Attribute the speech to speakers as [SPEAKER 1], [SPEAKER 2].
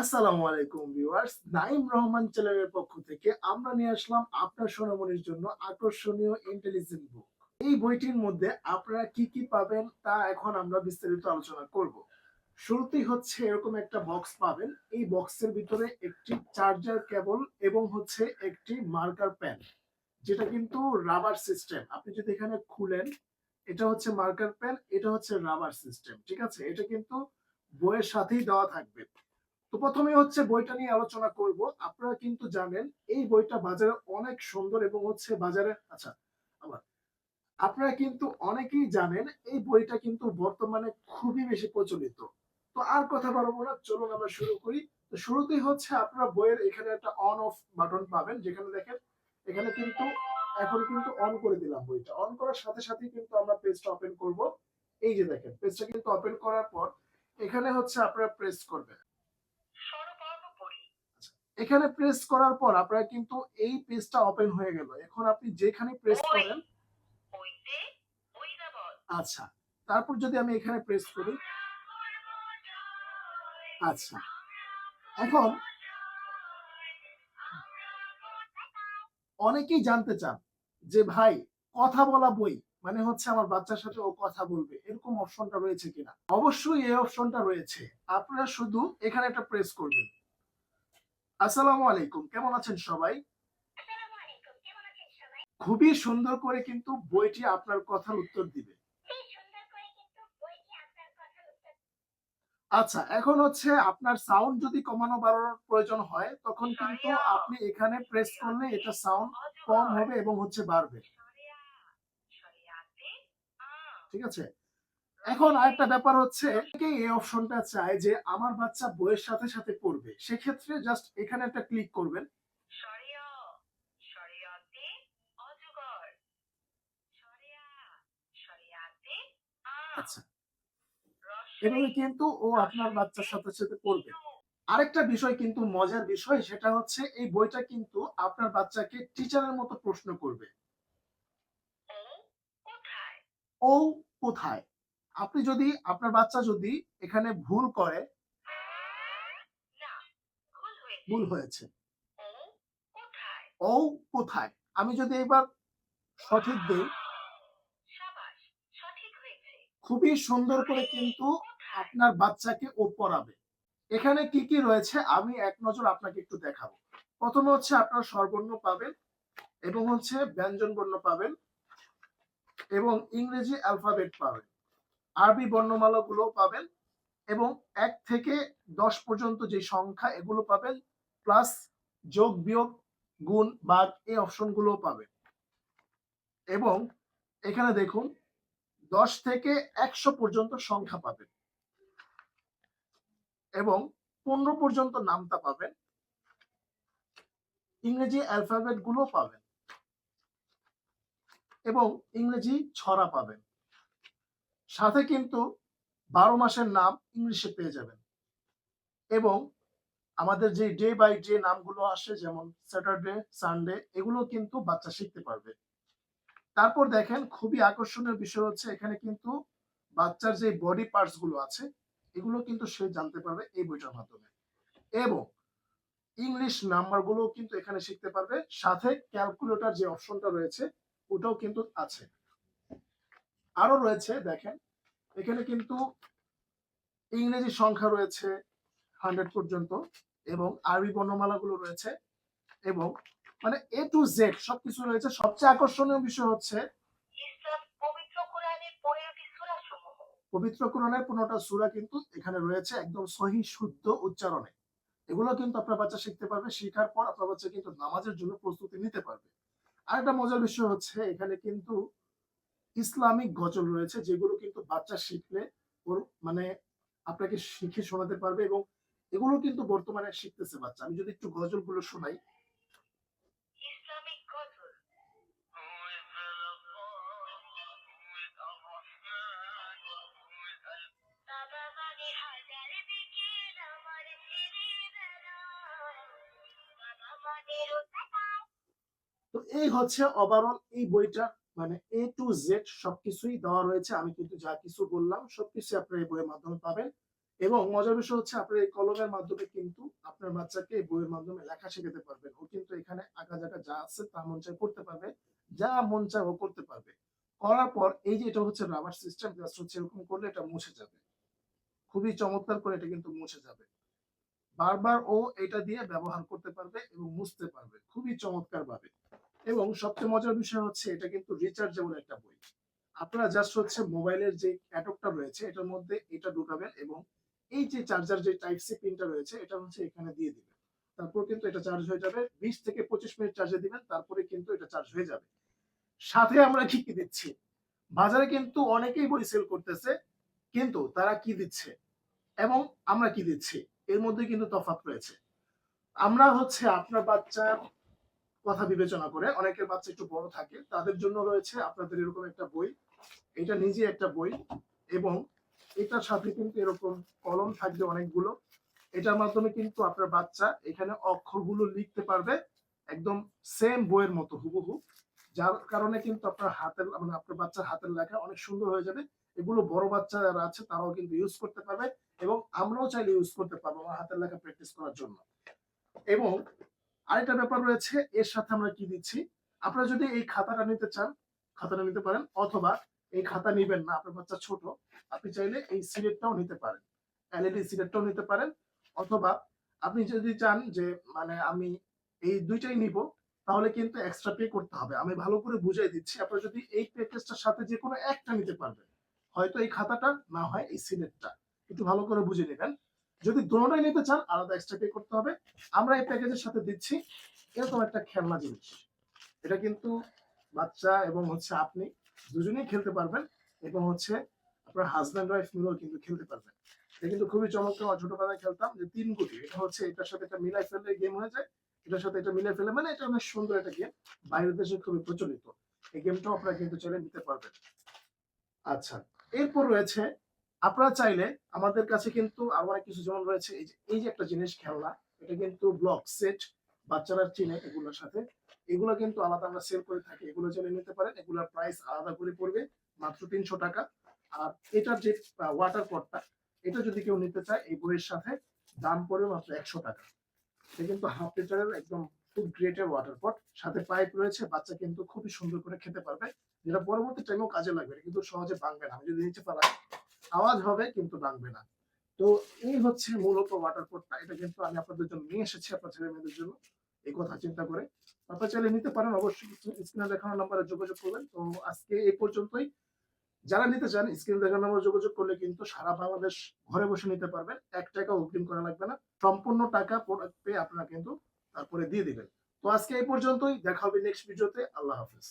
[SPEAKER 1] আসসালামু আলাইকুম ভিউয়ার্স নাইম রহমান চ্যানেলের পক্ষ থেকে আমরা নিয়ে আসলাম আপনার সোনামণির জন্য আকর্ষণীয় ইন্টেলিজেন্ট বুক এই বইটির মধ্যে আপনারা কি কি পাবেন তা এখন আমরা বিস্তারিত আলোচনা করব। শুরুতেই হচ্ছে এরকম একটা বক্স পাবেন। এই বক্সের ভিতরে একটি চার্জার কেবল এবং হচ্ছে একটি মার্কার পেন যেটা কিন্তু রাবার সিস্টেম আপনি যদি এখানে খুলেন, এটা হচ্ছে মার্কার পেন এটা হচ্ছে রাবার সিস্টেম ঠিক আছে? এটা কিন্তু বইয়ের সাথেই দেওয়া থাকবে। তো প্রথমে হচ্ছে বইটা নিয়ে আলোচনা করব। আপনারা কিন্তু জানেন, এই বইটা বাজারে অনেক সুন্দর এবং হচ্ছে বাজারে আচ্ছা আবার আপনারা কিন্তু অনেকেই জানেন, এই বইটা কিন্তু বর্তমানে খুবই বেশি প্রচলিত। তো আর কথা বাড়াবো না, চলুন আমরা শুরু করি। তো শুরুতেই হচ্ছে আপনারা বইয়ের এখানে একটা অন অফ বাটন পাবেন, যেখানে দেখেন, এখানে কিন্তু, এখন কিন্তু অন করে দিলাম বইটা। অন করার সাথে সাথে কিন্তু আমরা পেজটা ওপেন করব। এই যে দেখেন পেজটা কিন্তু ওপেন করার পর, এখানে হচ্ছে আপনারা প্রেস করবেন। এখানে প্রেস করার পর আপনারা কিন্তু এই পেজটা ওপেন হয়ে গেল। এখন আপনি যেখানে প্রেস করেন আচ্ছা তারপর যদি আমি এখানে প্রেস করি আচ্ছা এখন অনেকেই জানতে চান যে ভাই কথা বলা বই মানে হচ্ছে আমার বাচ্চার সাথে ও কথা বলবে এরকম অপশনটা রয়েছে কিনা? অবশ্যই এই অপশনটা রয়েছে। আপনারা শুধু এখানে একটা প্রেস করবেন। আসসালামু আলাইকুম কেমন আছেন সবাই? খুবই সুন্দর করে কিন্তু বইটি আপনার কথার উত্তর দিবে। আচ্ছা এখন হচ্ছে আপনার সাউন্ড যদি কমানো বাড়ানোর প্রয়োজন হয় তখন কিন্তু আপনি এখানে প্রেস করলে এটা সাউন্ড কম হবে এবং হচ্ছে বাড়বে। ঠিক আছে? এখন আরেকটা ব্যাপার হচ্ছে এই অপশনটা চায় যে আমার বাচ্চা বইয়ের সাথে সাথে পড়বে। সেক্ষেত্রে জাস্ট এখানে একটা ক্লিক করবেন। আচ্ছা। এভাবে কিন্তু ও আপনার বাচ্চার সাথে সাথে পড়বে। আরেকটা বিষয় কিন্তু মজার বিষয় সেটা হচ্ছে এই বইটা কিন্তু আপনার বাচ্চাকে টিচারের মতো প্রশ্ন করবে। ও কোথায়? আপনি যদি আপনার বাচ্চা যদি এখানে ভুল করে ভুল হয়েছে। ও কোথায়? আমি যদি এবার সঠিক দিই। খুবই সুন্দর করে কিন্তু আপনার বাচ্চাকে ও পড়াবে। এখানে কি কি রয়েছে আমি এক নজর আপনাকে একটু দেখাবো। প্রথমে হচ্ছে আপনার স্বরবর্ণ পাবেন এবং হচ্ছে ব্যঞ্জন বর্ণ পাবেন এবং ইংরেজি অ্যালফাবেট পাবেন। আরবি বর্ণমালা গুলো পাবেন এবং এক থেকে দশ পর্যন্ত যে সংখ্যা এগুলো পাবেন প্লাস যোগ, বিয়োগ, গুণ, বাদ এই অপশনগুলো পাবেন। এবং এখানে দেখুন, দশ থেকে একশো পর্যন্ত সংখ্যা পাবেন এবং পনেরো পর্যন্ত নামতা পাবেন। ইংরেজি অ্যালফাবেটগুলো পাবেন এবং ইংরেজি ছড়া পাবেন। সাথে কিন্তু বারো মাসের নাম ইংলিশে পেয়ে যাবেন। এবং আমাদের যে ডে বাই ডে নামগুলো আসে, যেমন স্যাটারডে সানডে এগুলো কিন্তু বাচ্চা শিখতে পারবে। তারপর দেখেন, খুবই আকর্ষণীয় বিষয় হচ্ছে এখানে কিন্তু বাচ্চার যে বডি পার্টসগুলো আছে, এগুলো কিন্তু সে জানতে পারবে এই বইটার মাধ্যমে। এবং ইংলিশ নাম্বারগুলো কিন্তু এখানে শিখতে পারবে। সাথে ক্যালকুলেটর যে অপশনটা রয়েছে, ওটাও কিন্তু আছে। আরও রয়েছে, দেখেন। এখানে কিন্তু ইংরেজি সংখ্যা রয়েছে হান্ড্রেড পর্যন্ত এবং আরবি বর্ণমালাগুলো রয়েছে এবং মানে এ টু জেড সবকিছু রয়েছে। সবচেয়ে আকর্ষণীয় বিষয় হচ্ছে পবিত্র কোরআনের পনেরোটা সূরা কিন্তু এখানে রয়েছে, একদম সহি, শুদ্ধ উচ্চারণে। এগুলো কিন্তু আপনার বাচ্চা শিখতে পারবে, শেখার পর আপনার বাচ্চা কিন্তু নামাজের জন্য প্রস্তুতি নিতে পারবে। আর একটা মজার বিষয় হচ্ছে এখানে কিন্তু ইসলামিক গজল রয়েছে যেগুলো কিন্তু বাচ্চা শিখলে ওর মানে আপনাকে শিখে শোনাতে পারবে এবং এগুলো কিন্তু বর্তমানে শিখতেছে বাচ্চা। আমি যদি একটু গজলগুলো শোনাই। তো এই হচ্ছে অবারণ এই বইটা। মানে এ টু জেড সবকিছুই দেওয়া রয়েছে। আমি কিন্তু যা কিছু বললাম সবকিছু আপনার এই বইয়ের মাধ্যমে পাবেন। এবং মজার বিষয় হচ্ছে, আপনার এই কলমের মাধ্যমে কিন্তু আপনার বাচ্চাকে এই বইয়ের মাধ্যমে লেখা শেখাতে পারবেন। ও কিন্তু এখানে আঁকা জায়গা যা আছে তা মন চায় করতে পারবে, যা মন চায় ও করতে পারবে। করার পর এই যে এটা হচ্ছে রাবার সিস্টেম জাস্ট হচ্ছে এরকম করলে এটা মুছে যাবে। খুবই চমৎকার করে এটা কিন্তু মুছে যাবে। বারবার ও এটা দিয়ে ব্যবহার করতে পারবে এবং মুছতে পারবে। খুবই চমৎকার ভাবে এবং সবচেয়ে মজার বিষয় হচ্ছে এটা কিন্তু রিচার্জেবল একটা বই। আপনারা জাস্ট হচ্ছে মোবাইলের যে অ্যাডপ্টার রয়েছে, এটার মধ্যে এটা ঢুকাবেন এবং এই যে চার্জার যে টাইপ সি পিনটা রয়েছে, এটা হচ্ছে এখানে দিয়ে দিবেন। তারপর কিন্তু এটা চার্জ হয়ে যাবে, বিশ থেকে পঁচিশ মিনিট চার্জে দিবেন, তারপরে কিন্তু এটা চার্জ হয়ে যাবে। সাথে আমরা কি কি দিচ্ছি? বাজারে কিন্তু অনেকেই বই সেল করতেছে, কিন্তু তারা কি দিচ্ছে? এবং আমরা কি দিচ্ছি? এর মধ্যে কিন্তু তফাৎ রয়েছে। আমরা হচ্ছে আপনার বাচ্চার কথা বিবেচনা করে, অনেকের বাচ্চা একটু বড় থাকে, তাদের জন্য রয়েছে আপনাদের এরকম একটা বই। এটা নিজে একটা বই এবং এটার সাথে কিন্তু এরকম কলম থাকবে অনেকগুলো। এটার মাধ্যমে কিন্তু আপনার বাচ্চা এখানে অক্ষরগুলো লিখতে পারবে একদম সেম বইয়ের মতো, হুবহু। যার কারণে কিন্তু আপনার হাতের মানে আপনার বাচ্চার হাতের লেখা অনেক সুন্দর হয়ে যাবে। এগুলো বড় বাচ্চা যারা আছে, তারাও কিন্তু ইউজ করতে পারবে এবং আমরাও চাইলে ইউজ করতে পারব আমার হাতের লেখা প্র্যাকটিস করার জন্য। এবং আরেকটা ব্যাপার রয়েছে, এর সাথে আমরা কি দিচ্ছি? আপনারা যদি এই খাতাটা নিতে চান, খাতাটা নিতে পারেন, অথবা এই খাতা নিবেন না, আপনার বাচ্চা ছোট, আপনি চাইলে এই সিলেটটাও নিতে পারেন। এলইডি সিলেটটাও নিতে পারেন, অথবা আপনি যদি চান যে মানে আমি এই দুইটাই নিব, তাহলে কিন্তু এক্সট্রা পে করতে হবে। আমি ভালো করে বুঝাই দিচ্ছি, আপনারা যদি এই প্যাকেজটার সাথে যে কোনো একটা নিতে পারবেন, হয়তো এই খাতাটা না হয় এই সিলেটটা। একটু ভালো করে বুঝে নেবেন। যদি দুটোটাই নিতে চান, আলাদা এক্সট্রা পে করতে হবে। আমরা এই প্যাকেজের সাথে দিচ্ছি। এরকম একটা খেলনা জিনিস। এটা কিন্তু বাচ্চা এবং হচ্ছে আপনি দুজনেই খেলতে পারবেন এবং হচ্ছে আপনার হাজব্যান্ড ওয়াইফ মিলেও কিন্তু খেলতে পারবেন। এটা কিন্তু খুবই চমৎকার, আমার ছোটবেলায় খেলতাম যে তিন গুটি এটা হচ্ছে, এটার সাথে এটা মিলাই ফেললে গেম হয়ে যায়। এটার সাথে এটা মিলাই ফেলে মানে এটা অনেক সুন্দর একটা গেম বাইরের দেশে খুবই প্রচলিত। এই গেমটাও আপনারা কিন্তু চাইলে নিতে পারবেন। আচ্ছা এরপর রয়েছে আপনারা চাইলে আমাদের কাছে কিন্তু আরও অনেক কিছু যেমন রয়েছে, এই যে একটা জিনিস খেলনা, এটা কিন্তু ব্লক সেট বাচ্চারা চিনে এগুলোর সাথে। এগুলো কিন্তু আলাদা আমরা সেল করে থাকি, এগুলো চাইলে নিতে পারেন, এগুলোর প্রাইস আলাদা করে পড়বে, মাত্র তিনশো টাকা। আর এটার যে ওয়াটার পটটা এটা যদি কেউ নিতে চায়, এই বইয়ের সাথে দাম পড়বে মাত্র একশো টাকা। এটা কিন্তু হাফ লিটারের একদম খুব গ্রেটের ওয়াটার পট সাথে পাইপ রয়েছে, বাচ্চা কিন্তু খুবই সুন্দর করে খেতে পারবে। যেটা পরবর্তী টাইমেও কাজে লাগবে কিন্তু সহজে ভাঙবে না। আমি যদি নিচে ফেলাই আওয়াজ হবে কিন্তু ভাঙবে না। তো এই হচ্ছে মূলত ওয়াটার পটটা এটা কিন্তু আমি আপনাদের জন্য নিয়ে এসেছি আপনার ছেলে মেয়েদের জন্য। এই কথা চিন্তা করে। আপনারা চাইলে নিতে পারেন অবশ্যই। স্ক্রিনে দেখানো নাম্বারে যোগাযোগ করবেন। তো আজকে এই পর্যন্তই। যারা নিতে চান স্ক্রিনে দেখানো নাম্বারে যোগাযোগ করলে কিন্তু সারা বাংলাদেশ ঘরে বসে নিতে পারবেন। এক টাকা অগ্রিম করা লাগবে না। সম্পূর্ণ টাকা প্রোডাক্ট পেয়ে আপনারা কিন্তু তারপরে দিয়ে দিবেন। তো আজকে এই পর্যন্তই। দেখা হবে নেক্সট ভিডিওতে আল্লাহ হাফিজ।